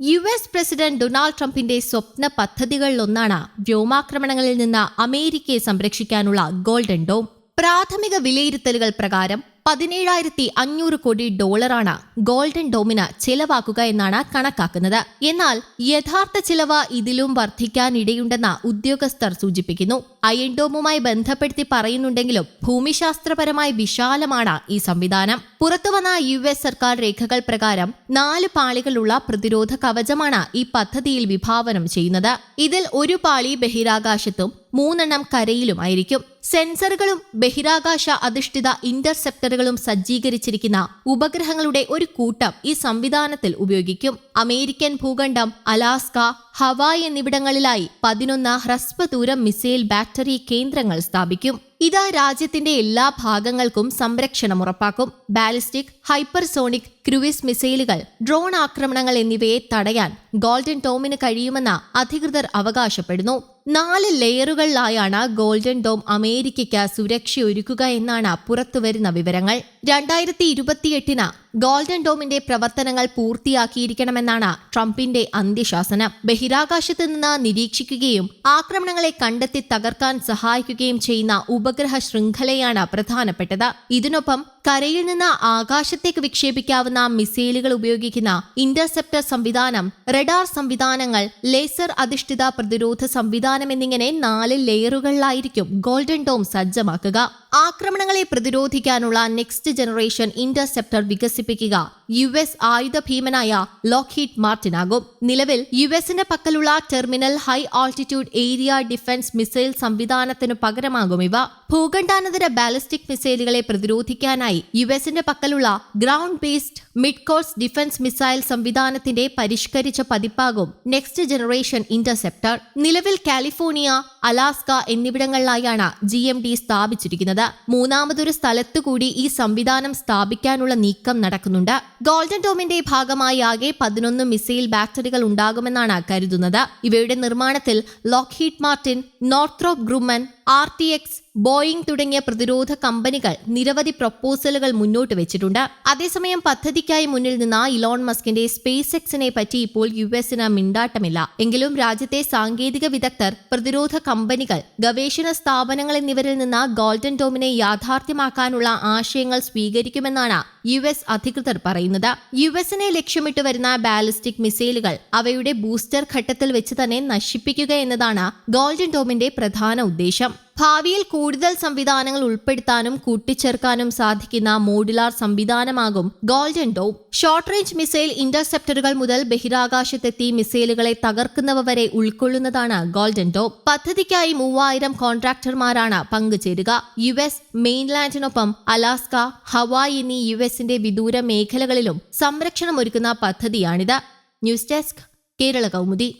U S president Donald ട്രംപിന്റെ സ്വപ്ന പദ്ധതികളിലൊന്നാണ് വ്യോമാക്രമണങ്ങളിൽ നിന്ന് അമേരിക്കയെ സംരക്ഷിക്കാനുള്ള ഗോൾഡൻ ഡോം പ്രാഥമിക വിലയിരുത്തലുകൾ പ്രകാരം പതിനേഴായിരത്തി അഞ്ഞൂറ് കോടി ഡോളറാണ് ഗോൾഡൻ ഡോമിന് ചെലവാക്കുക എന്നാണ് കണക്കാക്കുന്നത്. എന്നാൽ യഥാർത്ഥ ചിലവ് ഇതിലും വർദ്ധിക്കാനിടയുണ്ടെന്ന് ഉദ്യോഗസ്ഥർ സൂചിപ്പിക്കുന്നു. അയൺ ഡോമുമായി ബന്ധപ്പെടുത്തി പറയുന്നുണ്ടെങ്കിലും ഭൂമിശാസ്ത്രപരമായി വിശാലമാണ് ഈ സംവിധാനം. പുറത്തുവന്ന യു എസ് സർക്കാർ രേഖകൾ പ്രകാരം നാല് പാളികളുള്ള പ്രതിരോധ കവചമാണ് ഈ പദ്ധതിയിൽ വിഭാവനം ചെയ്യുന്നത്. ഇതിൽ ഒരു പാളി ബഹിരാകാശത്തും മൂന്നെണ്ണം കരയിലുമായിരിക്കും. സെൻസറുകളും ബഹിരാകാശ അധിഷ്ഠിത ഇന്റർസെപ്റ്ററുകളും സജ്ജീകരിച്ചിരിക്കുന്ന ഉപഗ്രഹങ്ങളുടെ ഒരു കൂട്ടം ഈ സംവിധാനത്തിൽ ഉപയോഗിക്കും. അമേരിക്കൻ ഭൂഖണ്ഡം അലാസ്ക ഹവായ് എന്നിവിടങ്ങളിലായി പതിനൊന്ന് ഹ്രസ്വദൂരം മിസൈൽ ബാറ്ററി കേന്ദ്രങ്ങൾ സ്ഥാപിക്കും. ഇത് രാജ്യത്തിന്റെ എല്ലാ ഭാഗങ്ങൾക്കും സംരക്ഷണം ഉറപ്പാക്കും. ബാലിസ്റ്റിക് ഹൈപ്പർസോണിക് ക്രൂയിസ് മിസൈലുകൾ ഡ്രോൺ ആക്രമണങ്ങൾ എന്നിവയെ തടയാൻ ഗോൾഡൻ ടോമിന് കഴിയുമെന്ന് അധികൃതർ അവകാശപ്പെടുന്നു. നാല് ലെയറുകളിലായാണ് ഗോൾഡൻ ഡോം അമേരിക്കയ്ക്ക് സുരക്ഷയൊരുക്കുക എന്നാണ് പുറത്തുവരുന്ന വിവരങ്ങൾ. രണ്ടായിരത്തി ഇരുപത്തിയെട്ടിന് ഗോൾഡൻ ഡോമിന്റെ പ്രവർത്തനങ്ങൾ പൂർത്തിയാക്കിയിരിക്കണമെന്നാണ് ട്രംപിന്റെ അന്ത്യശാസനം. ബഹിരാകാശത്ത് നിന്ന് നിരീക്ഷിക്കുകയും ആക്രമണങ്ങളെ കണ്ടെത്തി തകർക്കാൻ സഹായിക്കുകയും ചെയ്യുന്ന ഉപഗ്രഹ ശൃംഖലയാണ് പ്രധാനപ്പെട്ടത്. ഇതിനൊപ്പം കരയിൽ നിന്ന് ആകാശത്തേക്ക് വിക്ഷേപിക്കാവുന്ന മിസൈലുകൾ ഉപയോഗിക്കുന്ന ഇന്റർസെപ്റ്റർ സംവിധാനം റഡാർ സംവിധാനങ്ങൾ ലേസർ അധിഷ്ഠിത പ്രതിരോധ സംവിധാനം എന്നിങ്ങനെ നാല് ലെയറുകളിലായിരിക്കും ഗോൾഡൻ ഡോം സജ്ജമാക്കുക. ആക്രമണങ്ങളെ പ്രതിരോധിക്കാനുള്ള നെക്സ്റ്റ് ജനറേഷൻ ഇന്റർസെപ്റ്റർ വികസിപ്പിക്കുക. യു എസ് ആയുധ ഭീമനായ ലോക്ഹീഡ് മാർട്ടിനാകും. നിലവിൽ യു എസിന്റെ പക്കലുള്ള terminal high altitude area defence missile സംവിധാനത്തിനു പകരമാകും ഇവ. ഭൂഖണ്ഡാനന്തര ബാലിസ്റ്റിക് മിസൈലുകളെ പ്രതിരോധിക്കാനായി യു എസിന്റെ പക്കലുള്ള ground based mid course defence missile സംവിധാനത്തിന്റെ പരിഷ്കരിച്ച പതിപ്പാകും നെക്സ്റ്റ് ജനറേഷൻ ഇന്റർസെപ്റ്റർ. നിലവിൽ കാലിഫോർണിയ അലാസ്ക എന്നിവിടങ്ങളിലായാണ് ജി എം ഡി സ്ഥാപിച്ചിരിക്കുന്നത്. മൂന്നാമതൊരു സ്ഥലത്തുകൂടി ഈ സംവിധാനം സ്ഥാപിക്കാനുള്ള നീക്കം നടക്കുന്നുണ്ട്. ഗോൾഡൻ ഡോമിന്റെ ഭാഗമായി ആകെ പതിനൊന്ന് മിസൈൽ ബാറ്ററികൾ ഉണ്ടാകുമെന്നാണ് കരുതുന്നത്. ഇവയുടെ നിർമ്മാണത്തിൽ Lockheed Martin Northrop Grumman R T X Boeing തുടങ്ങിയ പ്രതിരോധ കമ്പനികൾ നിരവധി പ്രപ്പോസലുകൾ മുന്നോട്ട് വെച്ചിട്ടുണ്ട്. അതേസമയം പദ്ധതിക്കായി മുന്നിൽ നിന്ന ഇലോൺ മസ്കിന്റെ സ്പേസ് എക്സിനെ പറ്റി ഇപ്പോൾ യു എസിന് മിണ്ടാട്ടമില്ല. എങ്കിലും രാജ്യത്തെ സാങ്കേതിക വിദഗ്ധർ പ്രതിരോധ കമ്പനികൾ ഗവേഷണ സ്ഥാപനങ്ങൾ എന്നിവരിൽ നിന്ന് ഗോൾഡൻ ടോമിനെ യാഥാർത്ഥ്യമാക്കാനുള്ള ആശയങ്ങൾ സ്വീകരിക്കുമെന്നാണ് യു എസ് അധികൃതർ പറയുന്നത്. യു എസിനെ ലക്ഷ്യമിട്ട് വരുന്ന ബാലിസ്റ്റിക് മിസൈലുകൾ അവയുടെ ബൂസ്റ്റർ ഘട്ടത്തിൽ വെച്ച് തന്നെ നശിപ്പിക്കുക എന്നതാണ് ഗോൾഡൻ ടോമിന്റെ പ്രധാന ഉദ്ദേശം. ഭാവിയിൽ കൂടുതൽ സംവിധാനങ്ങൾ ഉൾപ്പെടുത്താനും കൂട്ടിച്ചേർക്കാനും സാധിക്കുന്ന modular സംവിധാനമാകും golden dome. Short range missile ഇന്റർസെപ്റ്ററുകൾ മുതൽ ബഹിരാകാശത്തെത്തി മിസൈലുകളെ തകർക്കുന്നവ വരെ ഉൾക്കൊള്ളുന്നതാണ് ഗോൾഡൻ ഡോം. പദ്ധതിക്കായി മൂവായിരം കോൺട്രാക്ടർമാരാണ് പങ്കുചേരുക. യു എസ് മെയിൻലാൻഡിനൊപ്പം അലാസ്ക ഹവായ് എന്നീ യു എസിന്റെ വിദൂര മേഖലകളിലും സംരക്ഷണമൊരുക്കുന്ന പദ്ധതിയാണിത്. News desk Kerala Kaumudi.